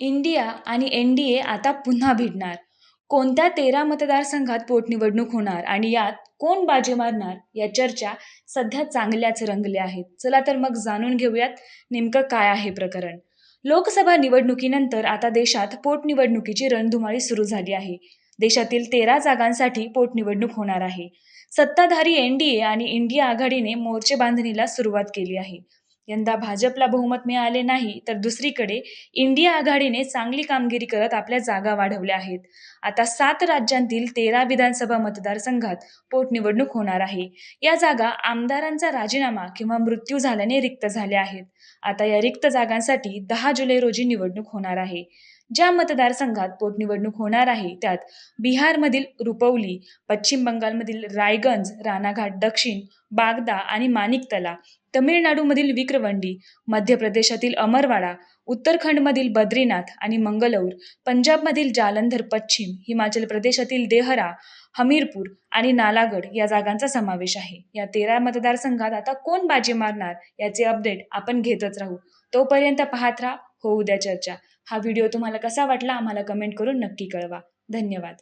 India आणि N D A आता पुन्हा भिडणार. कोणत्या तेरा मतदारसंघात पोटनिवडणूक होणार आणि यात कोण बाजी मारणार या चर्चा सध्या चांगल्याच रंगल्या आहेत. चला तर मग जाणून घेऊयात नेमकं काय आहे प्रकरण. लोकसभा निवडणुकीनंतर आता देशात पोटनिवडणुकीची रणधुमाळी सुरू झाली आहे. देशातील तेरा जागांसाठी पोटनिवडणूक होणार आहे. सत्ताधारी एन डी ए आणि इंडिया आघाडीने मोर्चे बांधणीला सुरुवात केली आहे. यंदा भाजपला बहुमत मिळाले नाही तर दुसरीकडे इंडिया आघाडीने चांगली कामगिरी करत आपल्या जागा वाढवल्या आहेत. आता सात राज्यांतील तेरा विधानसभा मतदारसंघात पोटनिवडणूक होणार आहे. या जागा आमदारांचा राजीनामा किंवा मृत्यू झाल्याने रिक्त झाल्या आहेत. आता या रिक्त जागांसाठी दहा जुलै रोजी निवडणूक होणार आहे. ज्या मतदारसंघात पोटनिवडणूक होणार आहे त्यात बिहारमधील रुपौली पश्चिम बंगालमधील रायगंज रानाघाट दक्षिण बागदा आणि माणिकतला तमिळनाडूमधील विक्रवंडी मध्य प्रदेशातील अमरवाडा उत्तराखंडमधील बद्रीनाथ आणि मंगलौर पंजाबमधील जालंधर पश्चिम हिमाचल प्रदेशातील देहरा हमीरपूर आणि नालागड या जागांचा समावेश आहे. या तेरा मतदारसंघात आता कोण बाजी मारणार याचे अपडेट आपण घेतच राहू. तोपर्यंत पाहत राहा. हो उद्या चर्चा. हा व्हिडिओ तुम्हाला कसा वाटला आम्हाला कमेंट करून नक्की कळवा. धन्यवाद.